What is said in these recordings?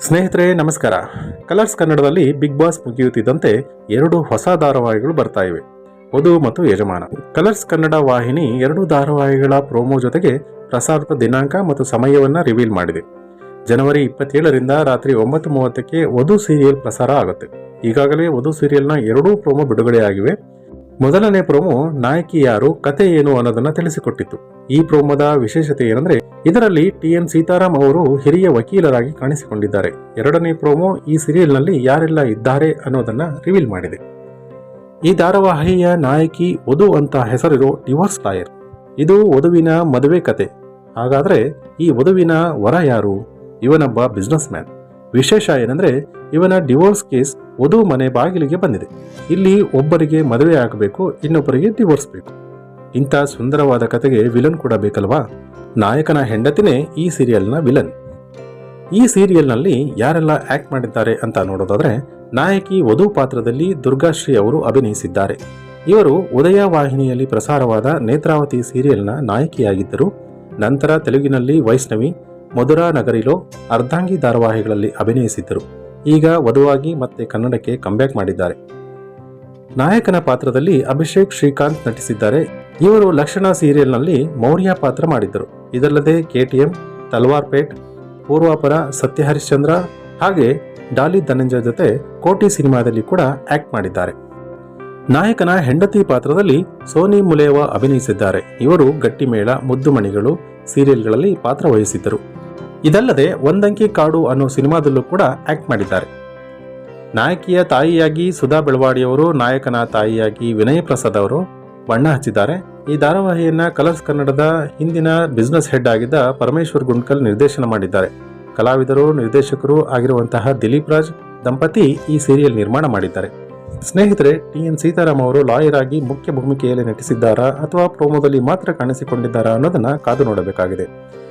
ಸ್ನೇಹಿತರೆ, ನಮಸ್ಕಾರ. ಕಲರ್ಸ್ ಕನ್ನಡದಲ್ಲಿ ಬಿಗ್ ಬಾಸ್ ಮುಗಿಯುತ್ತಿದ್ದಂತೆ ಎರಡು ಹೊಸ ಧಾರಾವಾಹಿಗಳು ಬರ್ತಾ ಇವೆ. ವಧು ಮತ್ತು ಯಜಮಾನ. ಕಲರ್ಸ್ ಕನ್ನಡ ವಾಹಿನಿ ಎರಡು ಧಾರಾವಾಹಿಗಳ ಪ್ರೋಮೋ ಜೊತೆಗೆ ಪ್ರಸಾರದ ದಿನಾಂಕ ಮತ್ತು ಸಮಯವನ್ನು ರಿವೀಲ್ ಮಾಡಿದೆ. ಜನವರಿ ಇಪ್ಪತ್ತೇಳರಿಂದ ರಾತ್ರಿ ಒಂಬತ್ತು ಮೂವತ್ತಕ್ಕೆ ವಧು ಸೀರಿಯಲ್ ಪ್ರಸಾರ ಆಗುತ್ತೆ. ಈಗಾಗಲೇ ವಧು ಸೀರಿಯಲ್ನ ಎರಡೂ ಪ್ರೋಮೋ ಬಿಡುಗಡೆಯಾಗಿವೆ. ಮೊದಲನೇ ಪ್ರೋಮೋ ನಾಯಕಿ ಯಾರು, ಕತೆ ಏನು ಅನ್ನೋದನ್ನ ತಿಳಿಸಿಕೊಟ್ಟಿತ್ತು. ಈ ಪ್ರೋಮೋದ ವಿಶೇಷತೆ ಏನಂದ್ರೆ, ಇದರಲ್ಲಿ ಟಿ ಎನ್ ಸೀತಾರಾಮ್ ಅವರು ಹಿರಿಯ ವಕೀಲರಾಗಿ ಕಾಣಿಸಿಕೊಂಡಿದ್ದಾರೆ. ಎರಡನೇ ಪ್ರೋಮೋ ಈ ಸೀರಿಯಲ್ನಲ್ಲಿ ಯಾರೆಲ್ಲ ಇದ್ದಾರೆ ಅನ್ನೋದನ್ನ ರಿವೀಲ್ ಮಾಡಿದೆ. ಈ ಧಾರಾವಾಹಿಯ ನಾಯಕಿ ವಧು ಅಂತ ಹೆಸರಿರೋ ಡಿವೋರ್ಸ್ ಲಾಯರ್. ಇದು ವಧುವಿನ ಮದುವೆ ಕತೆ. ಹಾಗಾದ್ರೆ ಈ ವಧುವಿನ ವರ ಯಾರು? ಇವನೊಬ್ಬ ಬಿಸ್ನೆಸ್ ಮ್ಯಾನ್ ವಿಶೇಷ ಏನಂದ್ರೆ ಇವನ ಡಿವೋರ್ಸ್ ಕೇಸ್ ವಧು ಮನೆ ಬಾಗಿಲಿಗೆ ಬಂದಿದೆ. ಇಲ್ಲಿ ಒಬ್ಬರಿಗೆ ಮದುವೆ ಆಗಬೇಕು, ಇನ್ನೊಬ್ಬರಿಗೆ ಡಿವೋರ್ಸ್ ಬೇಕು. ಇಂಥ ಸುಂದರವಾದ ಕತೆಗೆ ವಿಲನ್ ಕೂಡ ಬೇಕಲ್ವಾ? ನಾಯಕನ ಹೆಂಡತಿನೇ ಈ ಸೀರಿಯಲ್ನ ವಿಲನ್ ಈ ಸೀರಿಯಲ್ನಲ್ಲಿ ಯಾರೆಲ್ಲ ಆಕ್ಟ್ ಮಾಡಿದ್ದಾರೆ ಅಂತ ನೋಡೋದಾದ್ರೆ, ನಾಯಕಿ ವಧು ಪಾತ್ರದಲ್ಲಿ ದುರ್ಗಾಶ್ರೀ ಅವರು ಅಭಿನಯಿಸಿದ್ದಾರೆ. ಇವರು ಉದಯ ವಾಹಿನಿಯಲ್ಲಿ ಪ್ರಸಾರವಾದ ನೇತ್ರಾವತಿ ಸೀರಿಯಲ್ನ ನಾಯಕಿಯಾಗಿದ್ದರು. ನಂತರ ತೆಲುಗಿನಲ್ಲಿ ವೈಷ್ಣವಿ ಮಧುರಾ ನಗರಿಲೋ ಅರ್ಧಾಂಗಿ ಧಾರಾವಾಹಿಗಳಲ್ಲಿ ಅಭಿನಯಿಸಿದ್ದರು. ಈಗ ವಧುವಾಗಿ ಮತ್ತೆ ಕನ್ನಡಕ್ಕೆ ಕಂಬ್ಯಾಕ್ ಮಾಡಿದ್ದಾರೆ. ನಾಯಕನ ಪಾತ್ರದಲ್ಲಿ ಅಭಿಷೇಕ್ ಶ್ರೀಕಾಂತ್ ನಟಿಸಿದ್ದಾರೆ. ಇವರು ಲಕ್ಷಣ ಸೀರಿಯಲ್ನಲ್ಲಿ ಮೌರ್ಯ ಪಾತ್ರ ಮಾಡಿದ್ದರು. ಇದಲ್ಲದೆ ಕೆಟಿಎಂ ತಲ್ವಾರ್ ಪೇಟ್ ಪೂರ್ವಾಪರ ಸತ್ಯ ಹರಿಶ್ಚಂದ್ರ ಹಾಗೆ ಡಾಲಿ ಧನಂಜಯ ಜೊತೆ ಕೋಟಿ ಸಿನಿಮಾದಲ್ಲಿ ಕೂಡ ಆಕ್ಟ್ ಮಾಡಿದ್ದಾರೆ. ನಾಯಕನ ಹೆಂಡತಿ ಪಾತ್ರದಲ್ಲಿ ಸೋನಿ ಮುಲೇವಾ ಅಭಿನಯಿಸಿದ್ದಾರೆ. ಇವರು ಗಟ್ಟಿಮೇಳ ಮುದ್ದುಮಣಿಗಳು ಸೀರಿಯಲ್ಗಳಲ್ಲಿ ಪಾತ್ರ ವಹಿಸಿದ್ದರು. ಇದಲ್ಲದೆ ಒಂದಂಕಿ ಕಾಡು ಅನ್ನೋ ಸಿನಿಮಾದಲ್ಲೂ ಕೂಡ ಆಕ್ಟ್ ಮಾಡಿದ್ದಾರೆ. ನಾಯಕಿಯ ತಾಯಿಯಾಗಿ ಸುಧಾ ಬೆಳವಾಡಿಯವರು, ನಾಯಕನ ತಾಯಿಯಾಗಿ ವಿನಯ್ ಪ್ರಸಾದ್ ಅವರು ಬಣ್ಣ ಹಚ್ಚಿದ್ದಾರೆ. ಈ ಧಾರಾವಾಹಿಯನ್ನ ಕಲರ್ಸ್ ಕನ್ನಡದ ಹಿಂದಿನ ಬಿಸ್ನೆಸ್ ಹೆಡ್ ಆಗಿದ್ದ ಪರಮೇಶ್ವರ್ ಗುಂಡ್ಕಲ್ ನಿರ್ದೇಶನ ಮಾಡಿದ್ದಾರೆ. ಕಲಾವಿದರು, ನಿರ್ದೇಶಕರು ಆಗಿರುವಂತಹ ದಿಲೀಪ್ ರಾಜ್, ದಂಪತಿ ಈ ಸೀರಿಯಲ್ ನಿರ್ಮಾಣ ಮಾಡಿದ್ದಾರೆ. ಸ್ನೇಹಿತರೆ, ಟಿ ಎನ್ ಸೀತಾರಾಮ್ ಅವರು ಲಾಯರ್ ಆಗಿ ಮುಖ್ಯ ಭೂಮಿಕೆಯಲ್ಲಿ ನಟಿಸಿದ್ದಾರಾ ಅಥವಾ ಪ್ರೋಮೋದಲ್ಲಿ ಮಾತ್ರ ಕಾಣಿಸಿಕೊಂಡಿದ್ದಾರಾ ಅನ್ನೋದನ್ನ ಕಾದು ನೋಡಬೇಕಾಗಿದೆ.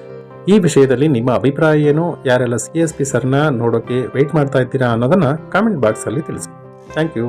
ಈ ವಿಷಯದಲ್ಲಿ ನಿಮ್ಮ ಅಭಿಪ್ರಾಯ ಏನು? ಯಾರೆಲ್ಲ ಸಿ ಎಸ್ ಪಿ ಸರ್ನ ನೋಡೋಕೆ ವೆಯ್ಟ್ ಮಾಡ್ತಾ ಇದ್ದೀರಾ ಅನ್ನೋದನ್ನು ಕಾಮೆಂಟ್ ಬಾಕ್ಸಲ್ಲಿ ತಿಳಿಸಿ. Thank you